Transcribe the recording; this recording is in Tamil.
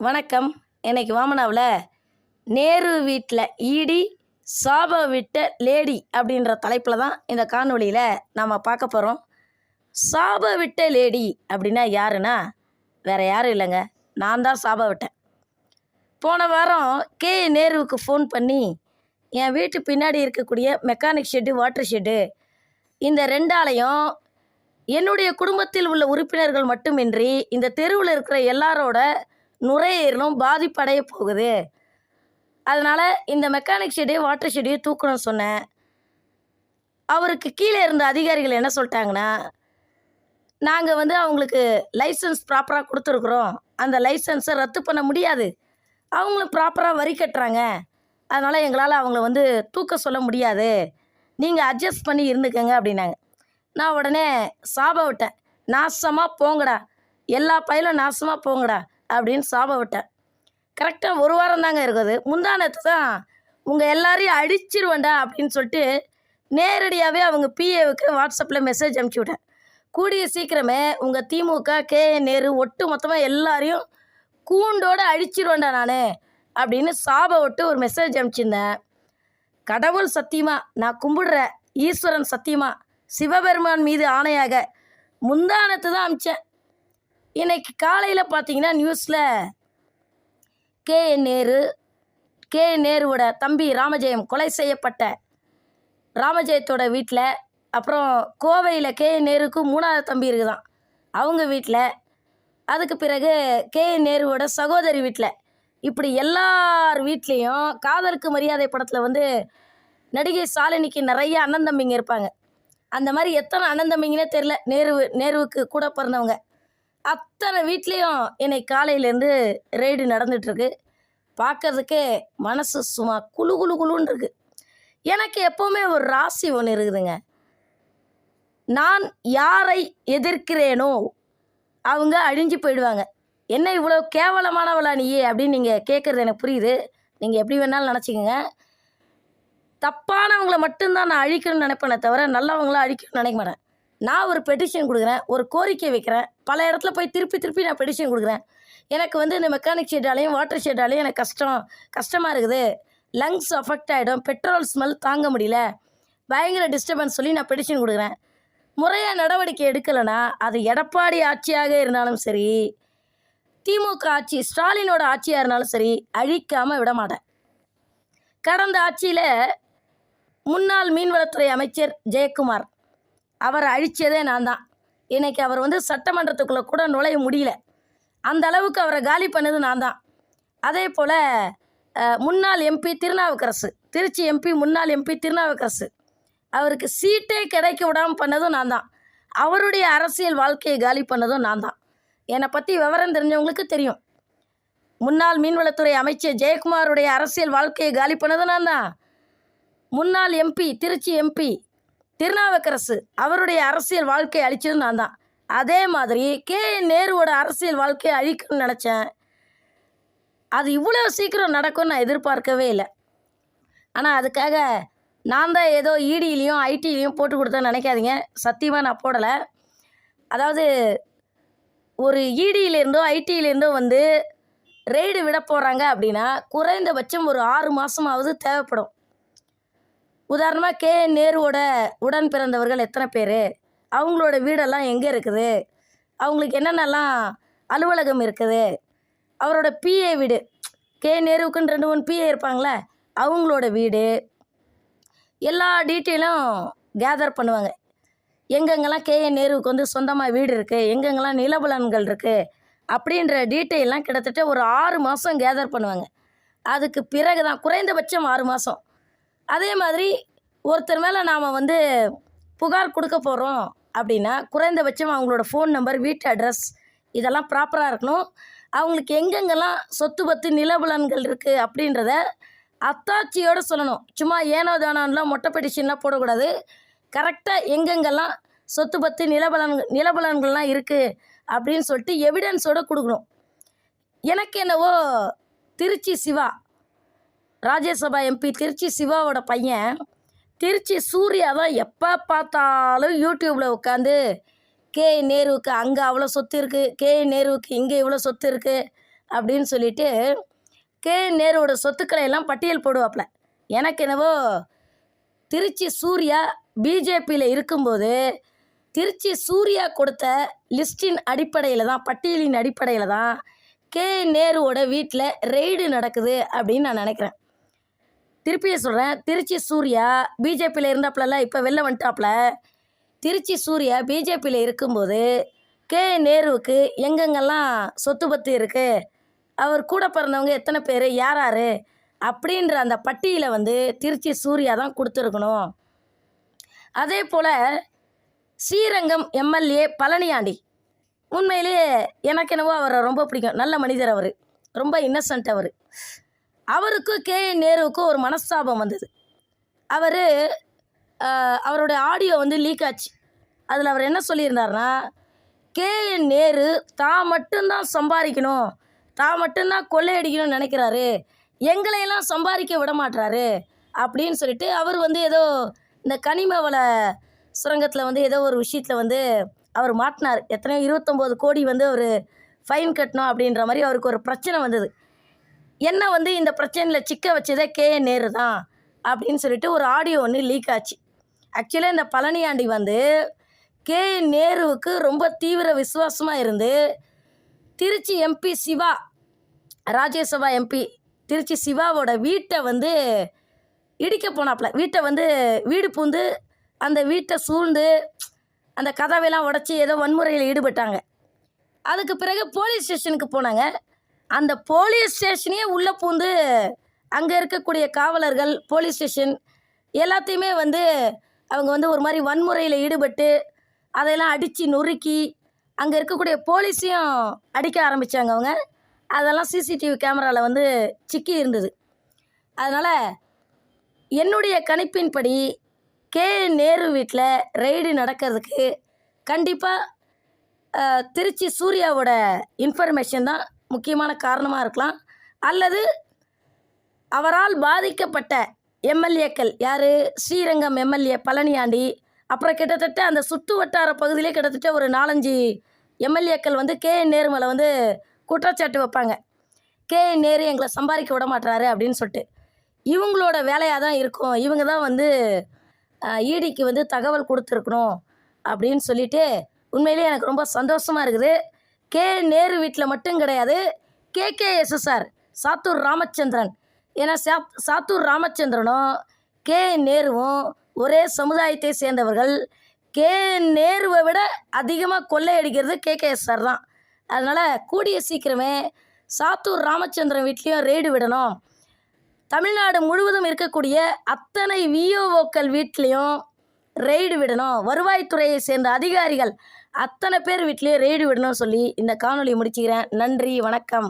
வணக்கம். இன்னைக்கு வாமனாவில் நேரு வீட்டில் ஈடி சாப விட்ட லேடி அப்படின்ற தலைப்பில் தான் இந்த காணொளியில் நாம் பார்க்க போகிறோம் சாப விட்ட லேடி அப்படின்னா யாருன்னா? வேறு யாரும் இல்லைங்க. நான் தான் சாப விட்டேன். போன வாரம் கே. நேருவுக்கு ஃபோன் பண்ணி என் வீட்டு பின்னாடி இருக்கக்கூடிய மெக்கானிக் ஷெட்டு வாட்டர் ஷெட்டு இந்த ரெண்டாலையும் என்னுடைய குடும்பத்தில் உள்ள உறுப்பினர்கள் மட்டுமின்றி இந்த தெருவில் இருக்கிற எல்லாரோட நுரையீரலும் பாதிப்படைய போகுது. அதனால் இந்த மெக்கானிக் ஷெட்டையும் வாட்டர் ஷெட்டையும் தூக்கணும்னு சொன்னேன். அவருக்கு கீழே இருந்த அதிகாரிகள் என்ன சொல்லிட்டாங்கன்னா நாங்கள் வந்து அவங்களுக்கு லைசன்ஸ் ப்ராப்பராக கொடுத்துருக்குறோம். அந்த லைசன்ஸை ரத்து பண்ண முடியாது. அவங்களும் ப்ராப்பராக வரி கட்டுறாங்க. அதனால் எங்களால் அவங்கள வந்து தூக்க சொல்ல முடியாது. நீங்கள் அட்ஜஸ்ட் பண்ணி இருந்துக்கங்க அப்படின்னாங்க. நான் உடனே சாப விட்டேன். நாசமாக போங்கடா. எல்லா பயிலும் நாசமாக போங்கடா. அப்படின்னு சாப விட்டேன். கரெக்டாக ஒரு வாரம் தாங்க இருக்குது. முந்தானத்து தான் உங்கள் எல்லாரையும் அடிச்சிருவேண்டா அப்படின்னு சொல்லிட்டு நேரடியாகவே அவங்க பிஏவுக்கு வாட்ஸ்அப்பில் மெசேஜ் அனுப்பிச்சி விட்டேன். கூடிய சீக்கிரமே உங்கள் திமுக கே நேரு ஒட்டு மொத்தமாக எல்லாரையும் கூண்டோடு அழிச்சிருவேண்டா நான் அப்படின்னு சாப விட்டு ஒரு மெசேஜ் அனுப்பிச்சிருந்தேன். கடவுள் சத்தியமா நான் கும்பிடுற ஈஸ்வரன் சத்தியமா சிவபெருமான் மீது ஆணையாக முந்தானத்தை தான் அமிச்சேன் இன்னைக்கு காலையில் பார்த்தீங்கன்னா நியூஸில் கே. N Nehru K. நேருவோட தம்பி ராமஜெயம் கொலை செய்யப்பட்ட ராமஜெயத்தோட வீட்டில் அப்புறம் கோவையில் கே. நேருக்கு மூணாவது தம்பி இருக்குதான். அவங்க வீட்டில் அதுக்கு பிறகு கே. நேருவோட சகோதரி வீட்டில் இப்படி எல்லார் வீட்லேயும் காதலுக்கு மரியாதை படத்தில் வந்து நடிகை சாலினிக்கு நிறைய அண்ணன் தம்பிங்க இருப்பாங்க. அந்த மாதிரி எத்தனை அண்ணன் தம்பிங்கன்னே தெரில நேரு நேருவுக்கு கூட பிறந்தவங்க. அத்தனை வீட்லேயும் என்னை காலையிலேருந்து ரெய்டு நடந்துகிட்ருக்கு பார்க்கறதுக்கே மனசு சும்மா குழு குழு குளுன்னு இருக்குது எனக்கு எப்போவுமே ஒரு ராசி ஒன்று இருக்குதுங்க. நான் யாரை எதிர்க்கிறேனோ அவங்க அழிஞ்சு போயிடுவாங்க. என்ன இவ்வளோ கேவலமானவளா நீ அப்படின்னு நீங்கள் கேட்குறது எனக்கு புரியுது. நீங்கள் எப்படி வேணாலும் நினச்சிக்கோங்க. தப்பானவங்கள மட்டும்தான் நான் அழிக்கணும்னு நினைப்பேனே தவிர நல்லவங்களாம் அழிக்கணும்னு நினைக்க மாட்டேன். நான் ஒரு பெட்டிஷன் கொடுக்குறேன் ஒரு கோரிக்கை வைக்கிறேன். பல இடத்துல போய் திருப்பி திருப்பி நான் பெட்டிஷன் கொடுக்குறேன். எனக்கு வந்து இந்த மெக்கானிக் ஷெட்டாலையும் வாட்டர் ஷெட்டாலையும் எனக்கு கஷ்டம். கஷ்டமாக இருக்குது. லங்ஸ் அஃபெக்ட் ஆகிடும் பெட்ரோல் ஸ்மெல் தாங்க முடியல. பயங்கர டிஸ்டர்பன்ஸ் சொல்லி நான் பெட்டிஷன் கொடுக்குறேன். முறையாக நடவடிக்கை எடுக்கலைன்னா அது எடப்பாடி ஆட்சியாக இருந்தாலும் சரி திமுக ஆட்சி ஸ்டாலினோட ஆட்சியாக இருந்தாலும் சரி அழிக்காமல் விட மாட்டேன். கடந்த ஆட்சியில் முன்னாள் மீன்வளத்துறை அமைச்சர் ஜெயக்குமார் அவரை அழிச்சதே நான் தான். இன்றைக்கி அவர் வந்து சட்டமன்றத்துக்குள்ளே கூட நுழைய முடியல. அந்த அளவுக்கு அவரை காலி பண்ணது நான் தான். அதே போல் முன்னாள் எம்பி திருநாவுக்கரசு திருச்சி எம்பி முன்னாள் எம்பி திருநாவுக்கரசு அவருக்கு சீட்டே கிடைக்க விடாமல் பண்ணதும் நான் தான். அவருடைய அரசியல் வாழ்க்கையை காலி பண்ணதும் நான் தான். என்னை பற்றி விவரம் தெரிஞ்சவங்களுக்கு தெரியும். முன்னாள் மீன்வளத்துறை அமைச்சர் ஜெயக்குமாருடைய அரசியல் வாழ்க்கையை காலி பண்ணதும் நான் தான். முன்னாள் எம்பி திருச்சி எம்பி திருநாவுக்கரசு அவருடைய அரசியல் வாழ்க்கையை அழிச்சதும் நான் தான். அதே மாதிரி கே. நேருவோட அரசியல் வாழ்க்கையை அழிக்கணும்னு நினச்சேன். அது இவ்வளோ சீக்கிரம் நடக்கும்னு நான் எதிர்பார்க்கவே இல்லை. ஆனால் அதுக்காக நான் தான் ஏதோ இடியிலையும் ஐடியிலையும் போட்டு கொடுத்தேன்னு நினைக்காதீங்க. சத்தியமாக நான் போடலை. அதாவது ஒரு இடியிலேருந்தோ ஐடியிலேருந்தோ வந்து ரெய்டு விட போகிறாங்க அப்படின்னா குறைந்தபட்சம் ஒரு ஆறு மாதமாவது தேவைப்படும். உதாரணமாக கே. நேருவோட உடன் பிறந்தவர்கள் எத்தனை பேர்? அவங்களோட வீடெல்லாம் எங்கே இருக்குது? அவங்களுக்கு என்னென்னலாம் அலுவலகம் இருக்குது? அவரோட பிஏ வீடு. கே. நேருவுக்குன்னு ரெண்டு மூணு பிஏ இருப்பாங்களே அவங்களோட வீடு. எல்லா டீட்டெயிலும் கேதர் பண்ணுவாங்க. எங்கெங்கெல்லாம் கே. என். நேருவுக்கு வந்து சொந்தமாக வீடு இருக்குது எங்கெங்கெல்லாம் நிலபலன்கள் இருக்குது அப்படின்ற டீட்டெயிலாம் கிட்டத்தட்ட ஒரு ஆறு மாதம் கேதர் பண்ணுவாங்க. அதுக்கு பிறகு தான் குறைந்தபட்சம் ஆறு மாதம் அதே மாதிரி ஒருத்தர் மேலே நாம் வந்து புகார் கொடுக்க போகிறோம் அப்படின்னா குறைந்தபட்சம் அவங்களோட ஃபோன் நம்பர் வீட்டு அட்ரஸ் இதெல்லாம் ப்ராப்பராக இருக்கணும். அவங்களுக்கு எங்கெங்கெல்லாம் சொத்து பத்து நிலபலன்கள் இருக்குது அப்படின்றத அத்தாட்சியோடு சொல்லணும். சும்மா ஏனோ தானோலாம் மொட்டை பெட்டிஷன்லாம் போடக்கூடாது. கரெக்டாக எங்கெங்கெல்லாம் சொத்து பத்து நிலபலன் நிலபலன்கள்லாம் இருக்குது அப்படின்னு சொல்லிட்டு எவிடன்ஸோடு கொடுக்கணும். எனக்கு என்னவோ திருச்சி சிவா ராஜ்யசபா எம்பி திருச்சி சிவாவோட பையன். திருச்சி சூர்யா தான் எப்போ பார்த்தாலும் யூடியூப்பில் உட்காந்து கே நேருவுக்கு அங்கே அவ்வளோ சொத்து இருக்குது கே நேருவுக்கு இங்கே இவ்வளோ சொத்து இருக்குது அப்படின்னு சொல்லிட்டு கே நேருவோட சொத்துக்களை எல்லாம் பட்டியல் போடுவாப்புல. எனக்கு என்னவோ திருச்சி சூர்யா பிஜேபியில் இருக்கும்போது திருச்சி சூர்யா கொடுத்த லிஸ்டின் அடிப்படையில் தான் பட்டியலின் அடிப்படையில் தான் கே நேருவோட வீட்டில் ரெய்டு நடக்குது அப்படின்னு நான் நினைக்கிறேன். திருப்பியும் சொல்கிறேன் திருச்சி சூர்யா பிஜேபியில் இருந்தாப்புலலாம் இப்போ வெளில வந்துட்டாப்புல திருச்சி சூர்யா பிஜேபியில் இருக்கும்போது கே. நேருவுக்கு எங்கெங்கெல்லாம் சொத்து பத்து இருக்குது அவர் கூட பிறந்தவங்க எத்தனை பேர்? யார் யார்? அப்படின்ற அந்த பட்டியலை வந்து திருச்சி சூர்யா தான் கொடுத்துருக்கணும். அதே போல் ஸ்ரீரங்கம் எம்எல்ஏ பழனியாண்டி. உண்மையிலேயே எனக்கு என்னவோ அவரை ரொம்ப பிடிக்கும். நல்ல மனிதர் அவர். ரொம்ப இன்னசென்ட் அவர். அவருக்கும் கே. நேருவுக்கும் ஒரு மனஸ்தாபம் வந்தது. அவர் அவருடைய ஆடியோ வந்து லீக் ஆச்சு. அதில் அவர் என்ன சொல்லியிருந்தாருன்னா கே. என் நேரு தான் மட்டும்தான் சம்பாதிக்கணும் தான் மட்டும்தான் கொள்ளையடிக்கணும்னு நினைக்கிறாரு எங்களையெல்லாம் சம்பாதிக்க விட மாட்றாரு அப்படின்னு சொல்லிட்டு அவர் வந்து ஏதோ இந்த கனிம வள சுரங்கத்தில் வந்து ஏதோ ஒரு விஷயத்தில் வந்து அவர் மாட்டினார். எத்தனையோ இருபத்தொம்போது கோடி வந்து அவர் ஃபைன் கட்டணும் அப்படின்ற மாதிரி அவருக்கு ஒரு பிரச்சனை வந்தது. என்ன வந்து இந்த பிரச்சனையில் சிக்க வச்சதே கே நேரு தான் அப்படின்னு சொல்லிட்டு ஒரு ஆடியோ ஒன்று லீக் ஆச்சு. ஆக்சுவலாக இந்த பழனியாண்டி வந்து கே நேருவுக்கு ரொம்ப தீவிர விசுவாசமாக இருந்து திருச்சி எம்பி சிவா ராஜ்யசபா எம்பி திருச்சி சிவாவோட வீட்டை வந்து இடிக்க போனாப்புல வீட்டை வந்து வீடு பூந்து அந்த வீட்டை சூழ்ந்து அந்த கதவையெல்லாம் உடச்சி ஏதோ வன்முறையில் ஈடுபட்டாங்க. அதுக்கு பிறகு போலீஸ் ஸ்டேஷனுக்கு போனாங்க. அந்த போலீஸ் ஸ்டேஷனையே உள்ளே பூந்து அங்கே இருக்கக்கூடிய காவலர்கள் போலீஸ் ஸ்டேஷன் எல்லாத்தையுமே வந்து அவங்க வந்து ஒரு மாதிரி வன்முறையில் ஈடுபட்டு அதையெல்லாம் அடித்து நொறுக்கி அங்கே இருக்கக்கூடிய போலீஸையும் அடிக்க ஆரம்பித்தாங்க அவங்க. அதெல்லாம் சிசிடிவி கேமராவில் வந்து சிக்கி இருந்தது. அதனால் என்னுடைய கணிப்பின்படி கே நேரு வீட்டில் ரெய்டு நடக்கிறதுக்கு கண்டிப்பாக திருச்சி சூர்யாவோட இன்ஃபர்மேஷன் தான் முக்கியமான காரணமாக இருக்கலாம். அல்லது அவரால் பாதிக்கப்பட்ட எம்எல்ஏக்கள் யார்? ஸ்ரீரங்கம் எம்எல்ஏ பழனியாண்டி. அப்புறம் கிட்டத்தட்ட அந்த சுற்று வட்டார பகுதியிலே கிட்டத்தட்ட ஒரு நாலஞ்சு எம்எல்ஏக்கள் வந்து கே. என். நேரு மேலே வந்து குற்றச்சாட்டு வைப்பாங்க. கே. என். நேரு எங்களை சம்பாதிக்க விட மாட்டாரு அப்படின்னு சொல்லிட்டு. இவங்களோட வேலையாக தான் இருக்கும். இவங்க தான் வந்து ஈடிக்கு வந்து தகவல் கொடுத்துருக்கணும் அப்படின்னு சொல்லிட்டு உண்மையிலேயே எனக்கு ரொம்ப சந்தோஷமாக இருக்குது. கே. நேரு வீட்டில் மட்டும் கிடையாது. கேகேஎஸ்எஸ்ஆர் சாத்தூர் ராமச்சந்திரன். ஏன்னா சா சாத்தூர் ராமச்சந்திரனும் கே. நேருவும் ஒரே சமுதாயத்தை சேர்ந்தவர்கள். கே. நேருவை விட அதிகமாக கொள்ளையடிக்கிறது கேகேஎஸ்ஆர் தான். அதனால் கூடிய சீக்கிரமே சாத்தூர் ராமச்சந்திரன் வீட்லேயும் ரெய்டு விடணும். தமிழ்நாடு முழுவதும் இருக்கக்கூடிய அத்தனை விஓஓக்கள் வீட்லேயும் ரெய்டு விடணும். வருவாய்த்துறையை சேர்ந்த அதிகாரிகள் அத்தனை பேர் வீட்லேயே ரெய்டு விடணும்னு சொல்லி இந்த காணொலியை முடிச்சுக்கிறேன். நன்றி வணக்கம்.